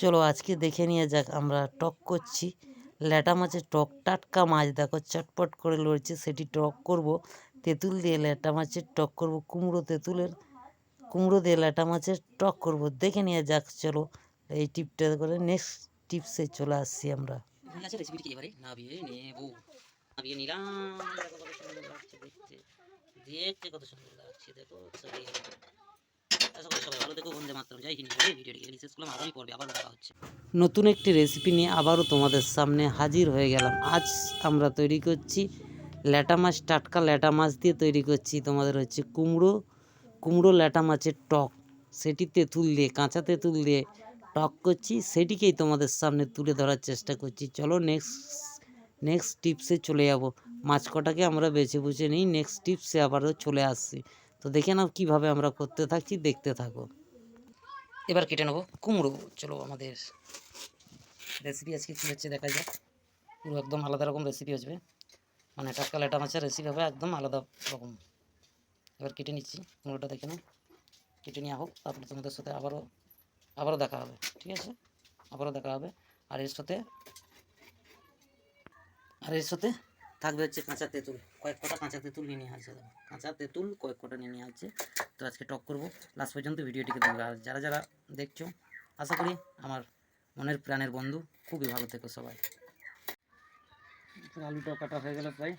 চলো আজকে দেখে নিয়ে যাক, আমরা টক করছি। ল্যাটা মাছের টক, টাটকা মাছ। দেখো, চটপট করে লড়ছে, সেটি টক করব। তেঁতুল দিয়ে ল্যাটা মাছের টক করব, কুমড়ো তেঁতুলের, কুমড়ো দিয়ে ল্যাটা মাছের টক করব। দেখে নিয়ে যাক, চলো এই টিপটা করে নেক্সট টিপসে চলে আসছি আমরা। নাবিয়ে নিলাম। দেখতে। কত সুন্দর লাগছে, দেখো নতুন একটি রেসিপি নিয়ে আবারও তোমাদের সামনে হাজির হয়ে গেলাম। আজ আমরা তৈরি করছি ল্যাটা মাছ, টাটকা ল্যাটা মাছ দিয়ে তৈরি করছি। তোমাদের হচ্ছে কুমড়ো কুমড়ো ল্যাটা মাছের টক। সেটি তেঁতুল দিয়ে, কাঁচা তেঁতুল দিয়ে টক করছি। সেটিকেই তোমাদের সামনে তুলে ধরার চেষ্টা করছি। চলো নেক্সট নেক্সট টিপসে চলে যাব। মাছ কটাকে আমরা বেছে বুঝে নিই নেক্সট টিপসে আবারও চলে আসছি। তো দেখে নাও কীভাবে আমরা করতে থাকছি, দেখতে থাকো। এবার কেটে নেব। কুমড়ো, চলো আমাদের রেসিপি আজকে কী হচ্ছে দেখা যাক। পুরো একদম আলাদা রকম রেসিপি আসবে। মানে টাটকা লেটা মাছের রেসিপি হবে, একদম আলাদা রকম। এবার কেটে নিচ্ছি, কুমড়োটা দেখে নাও। কেটে নেওয়া হোক, তারপরে তোমাদের সাথে আবারও আবারও দেখা হবে, ঠিক আছে? আবারও দেখা হবে। আর এর সাথে, আর এর সাথে থাকবে হচ্ছে কাঁচা তেঁতুল। কয়েক কটা কাঁচা তেঁতুল নিয়ে নেওয়া হয়েছে কাঁচা তেঁতুল কয়েক কটা নিয়ে নেওয়া হচ্ছে তো আজকে টক করব। লাস্ট পর্যন্ত ভিডিওটিকে আর যারা যারা দেখছ, আশা করি আমার মনের প্রাণের বন্ধু। খুবই ভালো থেকো সবাই। আলুটাও কাটা হয়ে গেল প্রায়।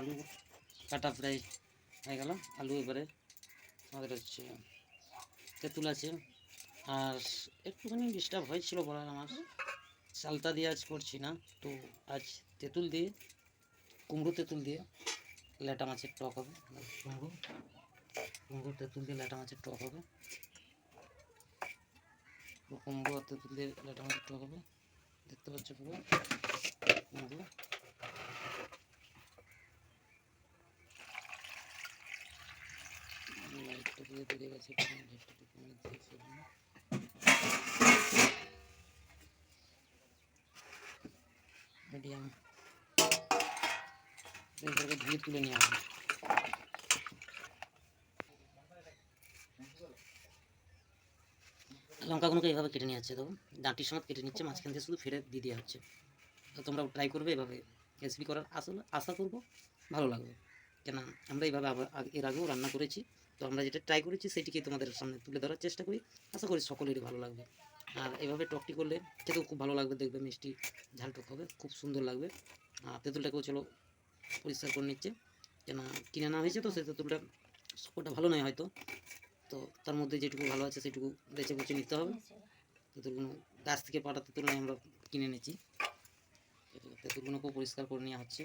আলু কাটা প্রায় হয়ে গেল। আলু এবারে আমাদের হচ্ছে তেঁতুল আছে। আর একটুখানি ডিস্টার্ব হয়েছিল বলার আমার। চালতা দিয়ে আজ করছি না। তো আজ তেঁতুল দিয়ে কুমড়ো তেঁতুল দিয়ে ল্যাটা মাছের টক হবে। কুমড়ো? কুমড়ো তেঁতুল দিয়ে ল্যাটা মাছের টক হবে। কুমড়ো আর তেঁতুল দিয়ে ল্যাটা মাছের টক হবে। দেখতে পাচ্ছ পুরো কুমড়ো। লাইটটা দিয়ে গেছে মিডিয়াম। এগুলোকে ধুয়ে তুলে নেওয়া হবে লঙ্কাগুলোকে এইভাবে কেটে নিয়ে যাচ্ছে তো ডাঁটির সময় কেটে নিচ্ছে, মাঝখান থেকে শুধু ফেরে দিয়ে দেওয়া হচ্ছে। তো তোমরা ট্রাই করবে এভাবে। রেসিপি করার আসলে আশা করব ভালো লাগবে। কেন আমরা এইভাবে আবার এর আগেও রান্না করেছি। তো আমরা যেটা ট্রাই করেছি সেটিকে তোমাদের সামনে তুলে ধরার চেষ্টা করি। আশা করি সকলেরই ভালো লাগবে। আর এভাবে টকটি করলে খেতেও খুব ভালো লাগবে, দেখবে মিষ্টি ঝাল টক হবে, খুব সুন্দর লাগবে। আর তেঁতুলটাকেও চলো পরিষ্কার করে নিচ্ছে। কেন কিনে আনা হয়েছে তো, সেই তেঁতুলটা ওটা ভালো নয় হয়তো। তো তার মধ্যে যেটুকু ভালো আছে, সেটুকু বেছে বুঝে নিতে হবে। তেঁতুলগুলো গাছ থেকে পাটা তেঁতুল নয় আমরা কিনে এনেছি। তেঁতুলগুলোকেও পরিষ্কার করে নেওয়া হচ্ছে।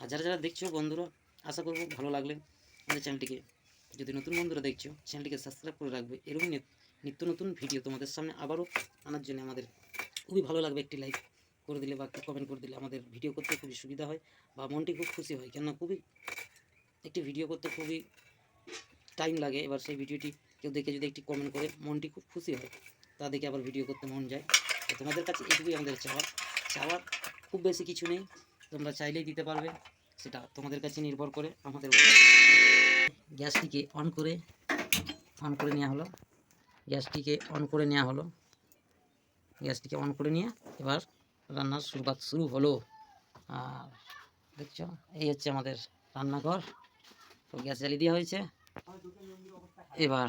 আর যারা যারা দেখছ বন্ধুরা, আশা করব ভালো লাগলে আমাদের চ্যানেলটিকে, যদি নতুন বন্ধুরা দেখছ, চ্যানেলটিকে সাবস্ক্রাইব করে রাখবে। এরকম নিত্য নতুন ভিডিও তোমাদের সামনে আবারও আনার জন্য আমাদের খুবই ভালো লাগবে একটি লাইক। করে দিলে বা একটি কমেন্ট করে দিলে আমাদের ভিডিও করতে খুবই সুবিধা হয় বা মনটি খুব খুশি হয়। কেননা খুবই একটি ভিডিও করতে খুবই টাইম লাগে। এবার সেই ভিডিওটি কেউ দেখে যদি একটি কমেন্ট করে মনটি খুব খুশি হয়, তা দেখে আবার ভিডিও করতে মন যায়। তো তোমাদের কাছে এটুকুই আমাদের চাওয়ার। চাওয়ার খুব বেশি কিছু নেই। তোমরা চাইলেই দিতে পারবে। সেটা তোমাদের কাছে নির্ভর করে আমাদের গ্যাসটিকে অন করে অন করে নেওয়া হলো। গ্যাসটিকে অন করে নেওয়া হলো। গ্যাসটিকে অন করে নিয়ে এবার রান্নার শুরুবাত শুরু হলো। আর দেখছ, এই হচ্ছে আমাদের রান্নাঘর। তো গ্যাস জ্বালিয়ে দেওয়া হয়েছে। এবার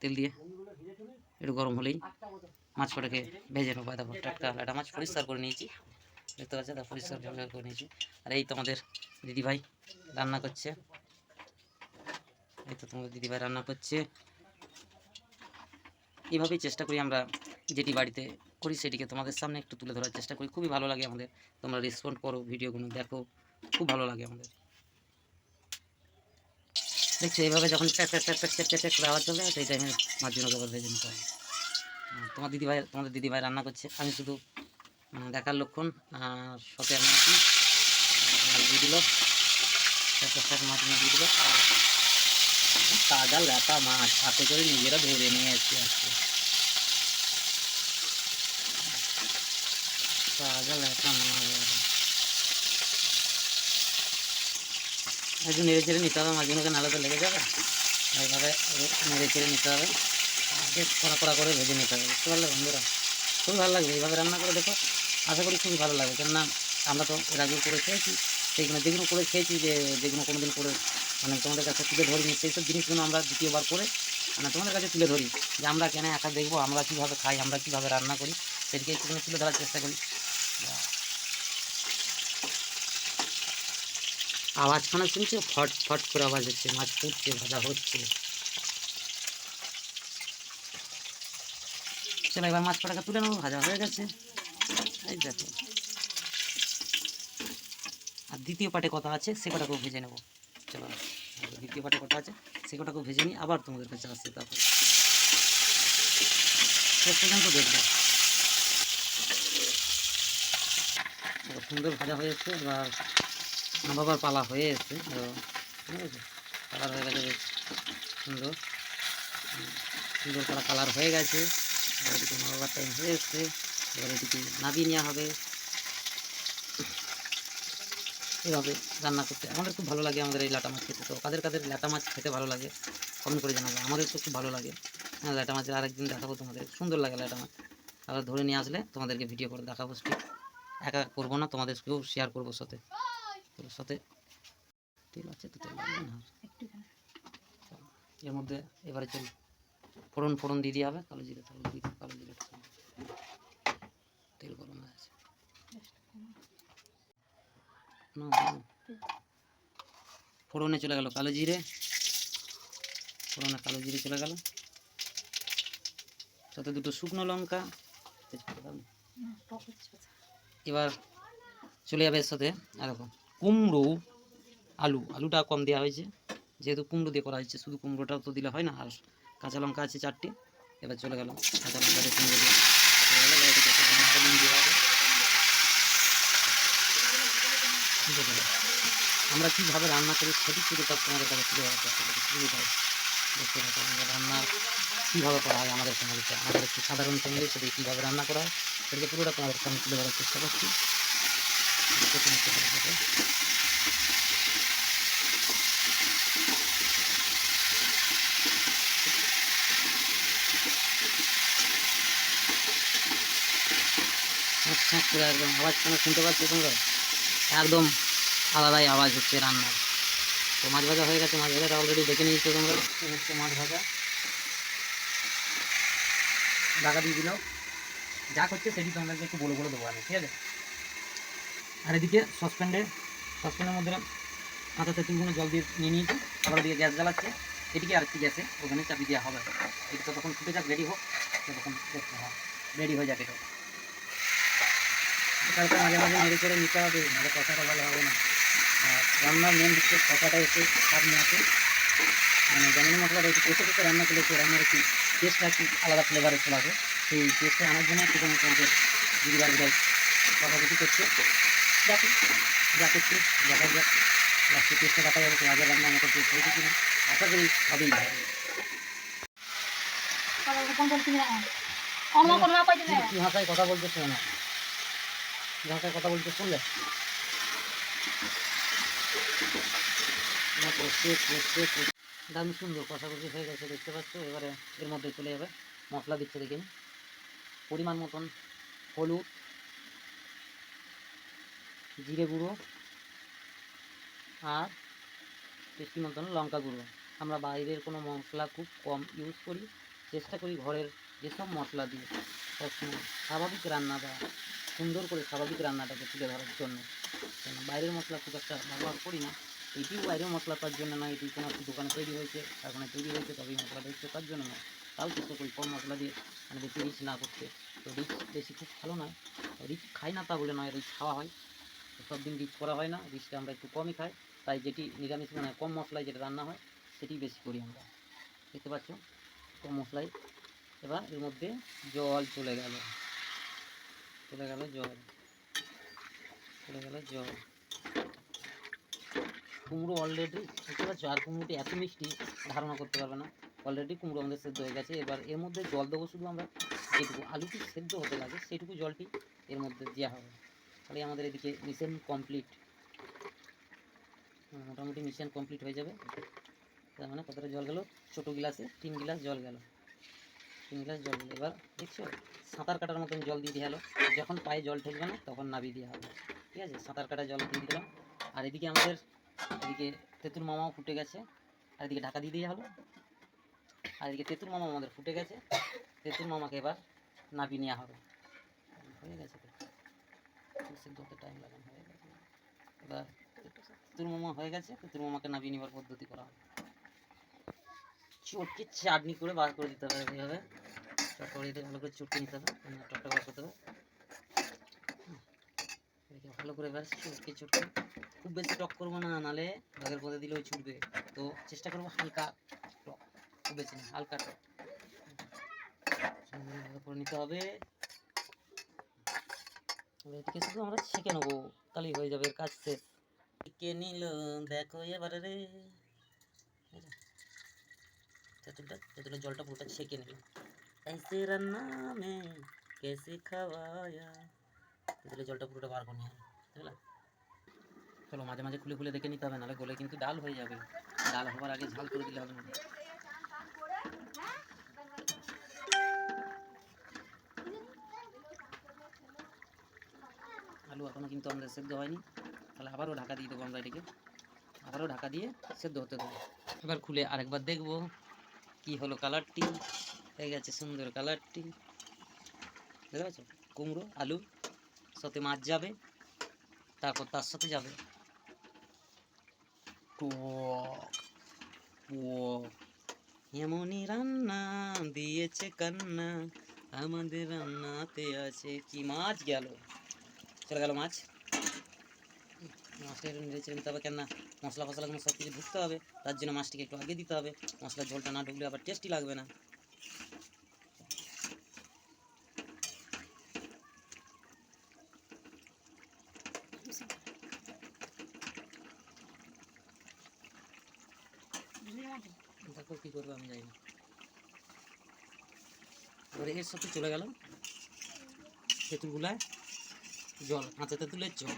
তেল দিয়ে একটু গরম হলেই মাছ কটাকে ভেজে নেব। দেখো টাটকা লাটা মাছ পরিষ্কার করে নিয়েছি। দেখতে পাচ্ছি তা পরিষ্কার পরিষ্কার করে নিয়েছি। আর এই তোমাদের দিদিভাই রান্না করছে। এই তো তোমাদের দিদিভাই রান্না করছে। এইভাবেই চেষ্টা করি আমরা যেটি বাড়িতে করি সেটিকে তোমাদের সামনে একটু তুলে ধরার চেষ্টা করি। খুবই ভালো লাগে আমাদের। তোমরা রেসপন্ড করো ভিডিওগুলো, দেখো। খুব ভালো লাগে আমাদের। দেখছ, এইভাবে যখন আওয়াজ চলে সেই টাইমে নিতে হয় তোমার দিদিভাই, তোমাদের দিদিভাই রান্না করছে। আমি শুধু দেখার লক্ষণ, আর সাথে আমি দিয়ে দিল। মাছ দিয়ে দিল। তাজা লেটা মাছ হাতে করে নিজেরা ধরে নিয়ে এসছে আজকে তাজা লেটা মাছ একদম। একটু নেড়ে চেড়ে নিতে হবে মাছগুলোকে নাহলে তো লেগে যাবে। এইভাবে নেড়ে চেড়ে নিতে হবে। বেশ কড়া কড়া করে ভেজে নিতে হবে, বুঝতে পারলে বন্ধুরা? খুবই ভালো লাগবে, এইভাবে রান্না করে দেখো। আশা করি খুবই ভালো লাগবে, কেননা আমরা তো এর আগেও করে খেয়েছি। সেইগুলো যেগুলো করে খেয়েছি যে, যেগুলো কোনোদিন করে মানে তোমাদের কাছে তুলে ধরিনি, সেই সব জিনিসগুলো আমরা দ্বিতীয়বার করে মানে তোমাদের কাছে তুলে ধরি। যে আমরা কেন একা দেখব, আমরা কীভাবে খাই, আমরা কীভাবে রান্না করি সেটিকে একটুখানি তুলে ধরার চেষ্টা করি। আওয়াজ শোনা শুনছো? ফট ফট করে আওয়াজ হচ্ছে, মাছ ফুটছে, ভাজা হচ্ছে। চলো এবার মাছ কটাকে তুলে নেব, ভাজা হয়ে গেছে। এই দেখো। আর দ্বিতীয় পাটে কথা আছে, সে কটাকেও ভেজে নেব। চলো, দ্বিতীয় পাটে কথা আছে, সে কটাকেও ভেজে নিই আবার তোমাদের কাছে আসছে তারপর। শেষ পর্যন্ত দেখবে। সুন্দর ভাজা হয়ে এসছে এবার বাবার পালা হয়ে এসছে তো কালার হয়ে গেছে বেশ সুন্দর। সুন্দর করা কালার হয়ে গেছে এদিকে টাইম হয়ে এসছে এবার এদিকে নাবিয়ে নেওয়া হবে। এভাবে রান্না করতে আমাদের খুব ভালো লাগে আমাদের এই লাটা মাছ খেতে, তো কাদের কাদের লাটা মাছ খেতে ভালো লাগে কমেন্ট করে জানাবে, আমাদের তো খুব ভালো লাগে। হ্যাঁ লাটা মাছের আরেকদিন দেখাবো তোমাদের, সুন্দর লাগে লাটা মাছ। আবার ধরে নিয়ে আসলে তোমাদেরকে ভিডিও করে দেখাবো ঠিক একা করব না তোমাদেরকেও শেয়ার করব সাথে। তোর সাথে তেল আছে তো এর মধ্যে এবারে চল ফোড়ন ফোড়ন দিয়ে দিয়ে হবে, কালো জিরে তাহলে দিয়ে কালো সঙ্গে। তেল। গরম হয়ে আছে না। ফোড়নে চলে গেল কালো জিরে। ফোড়নে কালো জিরে চলে গেল। সাথে দুটো শুকনো লঙ্কা। তেজপাতা। এবার চলে যাবে এর সাথে। দেখো, কুমড়ো, আলু, আলুটা কম দেওয়া হয়েছে। যেহেতু কুমড়ো দিয়ে করা হয়েছে, শুধু কুমড়োটাও তো দিলে হয় না, আর কাঁচা লঙ্কা আছে চারটে। এবার চলে গেল কাঁচা লঙ্কা দিয়ে কুমড়ো দিয়ে। আমরা কীভাবে রান্না করি সঠিক শুধু তার তোমাদের কাছে তুলে দেখতে রান্নার কীভাবে করা হয় আমাদের ফ্যামিলিতে আমাদের একটু সাধারণ ফ্যামিলি সেটা কীভাবে রান্না করা হয়? সেটাকে পুরোটা তোমাদের সামনে তুলে ধরার চেষ্টা করছি। করে একদম আওয়াজ কেন শুনতে পাচ্ছ তোমরা? একদম আলাদাই আওয়াজ হচ্ছে রান্নার। তো মাছ ভাজা হয়ে গেছে, মাছ ভাজাটা অলরেডি দেখে নিয়েছো তোমরা। হচ্ছে মাছ ভাজা। ঢাকা দিয়ে দিলাম যা করছে সেটি তোমাদেরকে একটু বলে বলে দেবো আমি, ঠিক আছে? আর এদিকে সসপ্যান্ডে সসপ্যানের মধ্যে কাঁচা তেঁতুলগুলো জল দিয়ে নিয়ে নিয়েছি, আবার দিকে গ্যাস জ্বালাচ্ছে। এদিকে আর কি গ্যাসে ওখানে চাপি দেওয়া হবে। এটা তখন ফুটে যাক রেডি হোক তখন দেখতে হবে। রেডি হয়ে যাক এটা। এটাকে মাঝে মাঝে নেড়ে করে নিতে হবে, নাহলে কষাটা ভালো হবে না। আর রান্নার মেন হচ্ছে কষাটা একটু স্বাদ নিয়ে মানে জানি মশলাটা একটু কষে কষে রান্না একটু রান্নার একটু টেস্টটা একটু আলাদা ফ্লেভারে চলে আসে? সেই টেস্টটা আনার জন্য একটু কোনো তোমাদের দিদি বাড়িটাই কষাকষি করছে। দেখো যা করছে দেখা যাক। লাস্টে টেস্টটা দেখা যাবে তো আগের রান্না মতো টেস্ট হয়েছে কিনা। আশা করি হবেই কি ভাষায় কথা বলতে শোনো না। ভাষায় কথা বলতে শুনলে? না, দারুণ সুন্দর কষাকষি হয়ে গেছে, দেখতে পাচ্ছ? এবারে এর মধ্যে চলে যাবে। মশলা দিচ্ছে দেখে। পরিমাণ মতন হলুদ, জিরে গুঁড়ো আর টেস্টি মতন লঙ্কা গুঁড়ো। আমরা বাইরের কোনো মশলা খুব কম ইউজ করি। চেষ্টা করি ঘরের যেসব মশলা দিয়ে সবসময় স্বাভাবিক রান্না বা সুন্দর করে স্বাভাবিক রান্নাটাকে তুলে ধরার জন্য। বাইরের মশলা খুব একটা ব্যবহার করি না। এটিও বাইরের মশলা তার জন্য নয়, এটি কোনো দোকানে তৈরি হয়েছে, কারখানায় তৈরি হয়েছে তবেই মশলাটা হচ্ছে তার জন্য নয়? তাও চেষ্টা করি কম মশলা দিয়ে মানে বেশি রিচ না করতে তো রিচ বেশি খুব ভালো নয়। রিচ খাই না তা বলে নয়, রিচ খাওয়া হয়। সব দিন রিচ করা হয় না, রিচটা আমরা একটু কমই খাই। তাই যেটি নিরামিষ মানে কম মশলায় যেটা রান্না হয়, সেটি বেশি করি আমরা। দেখতে পাচ্ছ, কম মশলায়। এবার এর মধ্যে জল চলে গেল। চলে গেল জল। চলে গেল জল। কুমড়ো অলরেডি দেখতে পাচ্ছ আর কুমড়োটি এত মিষ্টি, ধারণা করতে পারবে না। অলরেডি কুমড়ো আমাদের সেদ্ধ হয়ে গেছে। এবার এর মধ্যে জল দেবো শুধু আমরা, যেটুকু আলুটি সেদ্ধ হতে লাগে, সেটুকু জলটি এর মধ্যে দেওয়া হবে। তাহলে আমাদের এদিকে মিশন কমপ্লিট মোটামুটি মিশন কমপ্লিট হয়ে যাবে। তার মানে কতটা জল গেল? ছোটো গ্লাসে তিন গ্লাস জল গেল। তিন গ্লাস জল দিলে এবার দেখছ, সাঁতার কাটার মতন জল দিয়ে দিয়ে হলো। যখন পায়ে জল ঠেকবে না, তখন নাবি দেওয়া হবে। ঠিক আছে? সাঁতার কাটা জল দিয়ে দিলাম। আর এদিকে আমাদের এদিকে তেঁতুল মামাও ফুটে গেছে, আর এদিকে ঢাকা দিয়ে দেওয়া হলো। আর এদিকে তেঁতুল মামা আমাদের ফুটে গেছে। তেঁতুল মামাকে এবার নাবি নেওয়া হবে। হয়ে গেছে টাইম লাগে হয়ে গেছে। এবার তেঁতুল মামা হয়ে গেছে, তেঁতুল মামাকে নাবি নেওয়ার পদ্ধতি করা হবে। চটকে চাটনি করে বার করে দিতে হবে এইভাবে চটকড়িতে ভালো করে চটকে নিতে হবে। টকটা বার করতে হবে। ভালো করে এবার চটকে চটকে। খুব বেশি টক করব না, নালে ভাগের পদে দিলেও ছুটবে তো চেষ্টা করব হালকা টক খুব বেশি না, হালকা টক করে নিতে হবে। এটাকে শুধু আমরা ছেঁকে নেব, তাহলেই হয়ে যাবে, এর কাজ শেষ। কে নিল, দেখো এবারে রে। তেঁতুলটা তেঁতুলের জলটা পুরোটা ছেঁকে নিল। ऐसे রান্না মে, কেসে খাওয়ায়া। তেঁতুলের জলটা পুরোটা বার করে নিয়ে। বুঝলা চলো মাঝে মাঝে খুলে খুলে দেখে নিতে হবে, নাহলে গলে কিন্তু ডাল হয়ে যাবে। ডাল হওয়ার আগে ঝাল করে দিলে হবে না। আলু এখনও কিন্তু আমাদের সেদ্ধ হয়নি। তাহলে আবারও ঢাকা দিয়ে দেবো আমরা এটাকে। আবারও ঢাকা দিয়ে সেদ্ধ হতে দেবো। এবার খুলে আরেকবার দেখব কি হলো কালারটি। হয়ে গেছে সুন্দর কালারটি। বুঝতে পারছ? কুমড়ো, আলু, সাথে মাছ যাবে। তারপর তার সাথে যাবে। এমনই রান্না দিয়েছে কান্না, আমাদের রান্নাতে আছে কি মাছ গেল? চলে গেল মাছ। মাছটা একটু নেড়ে নিতে কেন না মশলা ফসলাগুলো সব কিছু ঢুকতে হবে, তার জন্য মাছটিকে একটু আগে দিতে হবে। মশলার ঝোলটা না ঢুকলে আবার টেস্টি লাগবে না। দেখো কী করব আমি জানি এর সাথে চলে গেল তেঁতুলগুলায় জল, কাঁচা তেঁতুলের জল।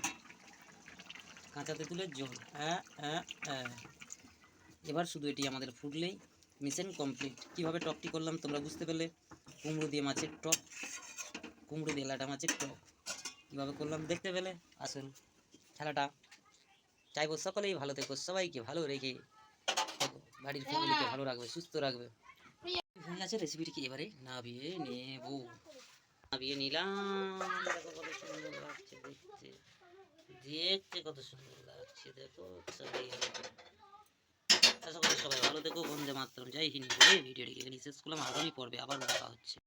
কাঁচা তেঁতুলের জল এবার শুধু এটি আমাদের ফুটলেই মিশন কমপ্লিট কীভাবে টকটি করলাম তোমরা বুঝতে পারলে কুমড়ো দিয়ে মাছের টপ কুমড়ো দিয়ে লাটা মাছের টক। কীভাবে করলাম দেখতে পেলে? আসুন, খেলাটা। চাইব সকলেই ভালো থেকো, সবাইকে ভালো রেখে। বাড়ির ফ্যামিলিকে ভালো রাখবে সুস্থ রাখবে। হয়ে গেছে রেসিপিটিকে এবারে নাবিয়ে নেব। নাবিয়ে নিলাম। দেখো কত সুন্দর লাগছে দেখতে। দেখতে কত সুন্দর লাগছে দেখো আশা করি সবাই ভালো দেখো বন্ধে মাতরম। যাই হিন্দ। বলে ভিডিওটিকে এখানে শেষ করলাম। আগামী পর্বে আবার দেখা হচ্ছে।